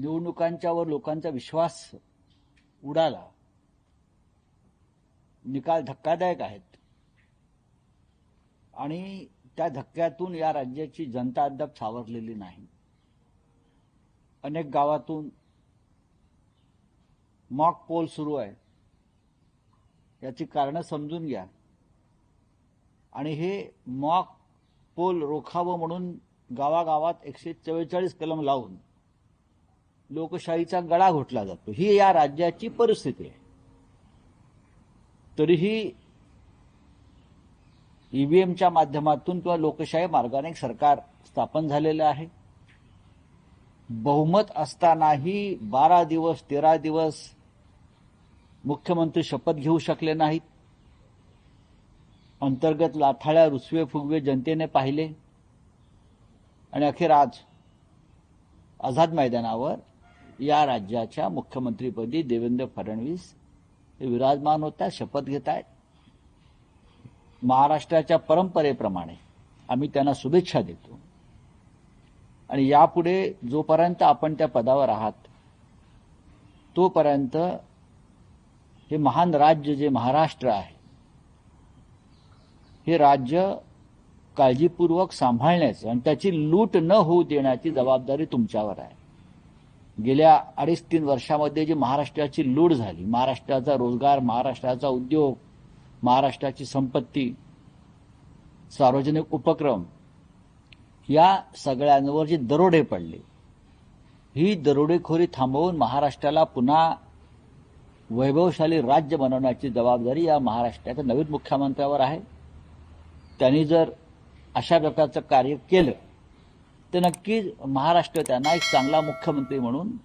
निवडणुकांच्यावर लोकांचा विश्वास उडाला. निकाल धक्कादायक आहेत. आणि त्या धक्क्यातून या राज्याची जनता अद्याप सावरलेली नाही. अनेक गावातून मॉक पोल सुरू आहे. याची कारणं समजून घ्या. आणि हे मॉक पोल रोखावं म्हणून गावागावात एकशे चव्वेचाळीस कलम लावून लोकशाहीचा गळा घोटला जातो. ही या राज्याची परिस्थिती आहे. तरीही ईव्हीएमच्या माध्यमातून किंवा लोकशाही मार्गाने एक सरकार स्थापन झालेलं आहे. बहुमत असतानाही बारा दिवस तेरा दिवस मुख्यमंत्री शपथ घेऊ शकले नाहीत. अंतर्गत लाथाळ्या रुसवे फुगवे जनतेने पाहिले. आणि अखेर आज आझाद मैदानावर या राज्याच्या मुख्यमंत्रीपदी देवेंद्र फडणवीस हे विराजमान होत आहेत शपथ घेत आहेत महाराष्ट्राच्या परंपरेप्रमाणे आम्ही त्यांना शुभेच्छा देतो. आणि यापुढे जोपर्यंत आपण त्या पदावर आहात तोपर्यंत हे महान राज्य जे महाराष्ट्र आहे हे राज्य काळजीपूर्वक सांभाळण्याचं आणि त्याची लूट न होऊ देण्याची जबाबदारी तुमच्यावर आहे. गेल्या अडीच तीन वर्षामध्ये जी महाराष्ट्राची लूट झाली महाराष्ट्राचा रोजगार महाराष्ट्राचा उद्योग महाराष्ट्राची संपत्ती सार्वजनिक उपक्रम या सगळ्यांवर जे दरोडे पडले ही दरोडेखोरी थांबवून महाराष्ट्राला पुन्हा वैभवशाली राज्य बनवण्याची जबाबदारी या महाराष्ट्राच्या नवीन मुख्यमंत्र्यावर आहे. त्यांनी जर अशा प्रकारचं कार्य केलं तर नक्कीच महाराष्ट्र त्यांना एक चांगला मुख्यमंत्री म्हणून